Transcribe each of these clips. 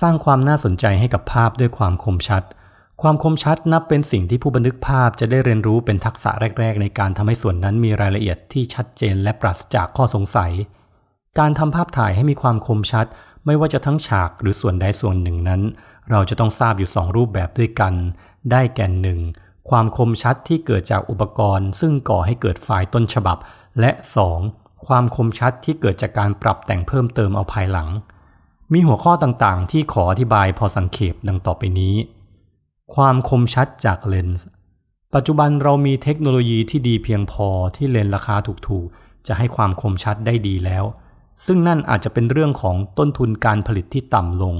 สร้างความน่าสนใจให้กับภาพด้วยความคมชัด ความคมชัดนับเป็นสิ่งที่ผู้บันทึกภาพจะได้เรียนรู้เป็นทักษะแรก ๆ ในการทำให้ส่วนนั้นมีรายละเอียดที่ชัดเจนและปราศจากข้อสงสัย การทำภาพถ่ายให้มีความคมชัด ไม่ว่าจะทั้งฉากหรือส่วนใดส่วนหนึ่งนั้น เราจะต้องทราบอยู่สองรูปแบบด้วยกัน ได้แก่หนึ่งความคมชัดที่เกิดจากอุปกรณ์ ซึ่งก่อให้เกิดไฟล์ต้นฉบับ และ 2. ความคมชัดที่เกิดจากการปรับแต่งเพิ่มเติมเอาภายหลัง มีหัวข้อต่างๆ ที่ขออธิบายพอสังเขปดังต่อไปนี้ ความคมชัดจากเลนส์ปัจจุบันเรามีเทคโนโลยีที่ดีเพียงพอที่เลนส์ราคาถูกๆ จะให้ความคมชัดได้ดีแล้ว ซึ่งนั่นอาจจะเป็นเรื่องของต้นทุนการผลิตที่ต่ำลง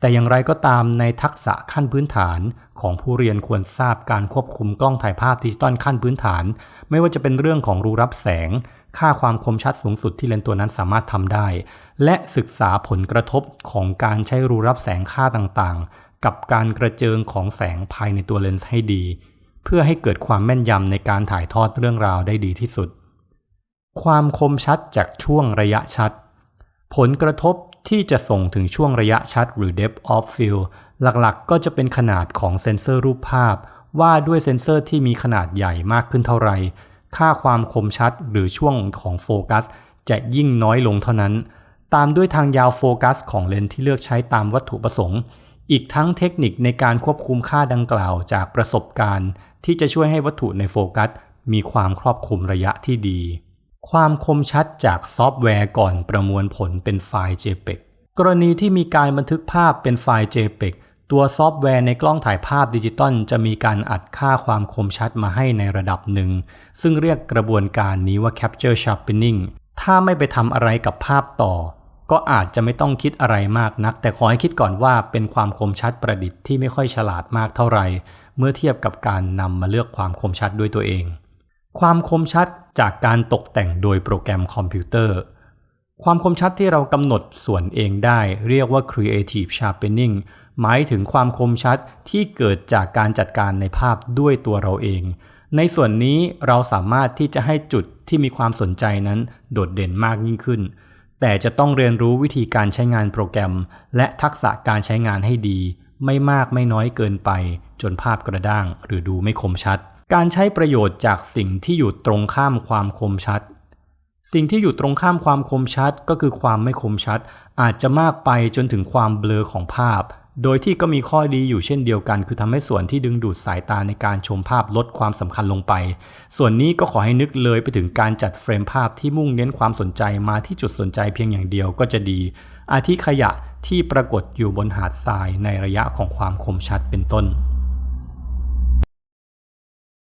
แต่อย่างไรก็ตามในทักษะขั้นพื้นฐานของผู้เรียนควรทราบการควบคุมกล้องถ่ายภาพดิจิตอลขั้นพื้นฐาน ไม่ว่าจะเป็นเรื่องของรูรับแสง ค่าความคมชัดสูงสุดที่เลนส์ตัวนั้นสามารถทำได้ และศึกษาผลกระทบของการใช้รูรับแสงค่าต่างๆ กับการกระเจิงของแสงภายในตัวเลนส์ให้ดี เพื่อให้เกิดความแม่นยำในการถ่ายทอดเรื่องราวได้ดีที่สุด ความคมชัดจากช่วงระยะชัด ผลกระทบ ที่จะส่งถึงช่วงระยะชัดหรือ depth of field หลักๆ ก็จะเป็นขนาดของเซ็นเซอร์รูปภาพ ว่าด้วยเซ็นเซอร์ที่มีขนาดใหญ่มากขึ้นเท่าไรค่าความคมชัดหรือช่วงของโฟกัส จะยิ่งน้อยลงเท่านั้น ตามด้วยทางยาวโฟกัสของเลนส์ที่เลือกใช้ตามวัตถุประสงค์ อีกทั้งเทคนิคในการควบคุมค่าดังกล่าวจากประสบการณ์ ที่จะช่วยให้วัตถุในโฟกัส มีความครอบคลุมระยะที่ดี ความคมชัดจากซอฟต์แวร์ก่อนประมวลผลเป็นไฟล์ JPEG กรณีที่มีการบันทึกภาพเป็นไฟล์ JPEG ตัวซอฟต์แวร์ในกล้องถ่ายภาพดิจิตอลจะมีการอัดค่าความคมชัดมาให้ในระดับหนึ่ง ซึ่งเรียกกระบวนการนี้ว่า Capture Sharpening ถ้าไม่ไปทำอะไรกับภาพต่อ ก็อาจจะไม่ต้องคิดอะไรมากนัก แต่ขอให้คิดก่อนว่าเป็นความคมชัดประดิษฐ์ที่ไม่ค่อยฉลาดมากเท่าไหร่ เมื่อเทียบกับการนำมาเลือกความคมชัดด้วยตัวเอง ความคมชัดจากการตกแต่งโดยโปรแกรมคอมพิวเตอร์ ความคมชัดที่เรากำหนดส่วนเองได้เรียกว่า creative sharpening หมายถึงความคมชัดที่เกิดจากการจัดการในภาพด้วยตัวเราเอง ในส่วนนี้เราสามารถที่จะให้จุดที่มีความสนใจนั้นโดดเด่นมากยิ่งขึ้น แต่จะต้องเรียนรู้วิธีการใช้งานโปรแกรม และทักษะการใช้งานให้ดี ไม่มากไม่น้อยเกินไป จนภาพกระด้างหรือดูไม่คมชัด การใช้ประโยชน์จากสิ่งที่อยู่ตรงข้ามความคมชัด สิ่งที่อยู่ตรงข้ามความคมชัดก็คือความไม่คมชัด อาจจะมากไปจนถึงความเบลอของภาพ โดยที่ก็มีข้อดีอยู่เช่นเดียวกัน คือทำให้ส่วนที่ดึงดูดสายตาในการชมภาพลดความสำคัญลงไป ส่วนนี้ก็ขอให้นึกเลยไปถึงการจัดเฟรมภาพที่มุ่งเน้นความสนใจมาที่จุดสนใจเพียงอย่างเดียวก็จะดี อาทิขยะที่ปรากฏอยู่บนหาดทรายในระยะของความคมชัดเป็นต้น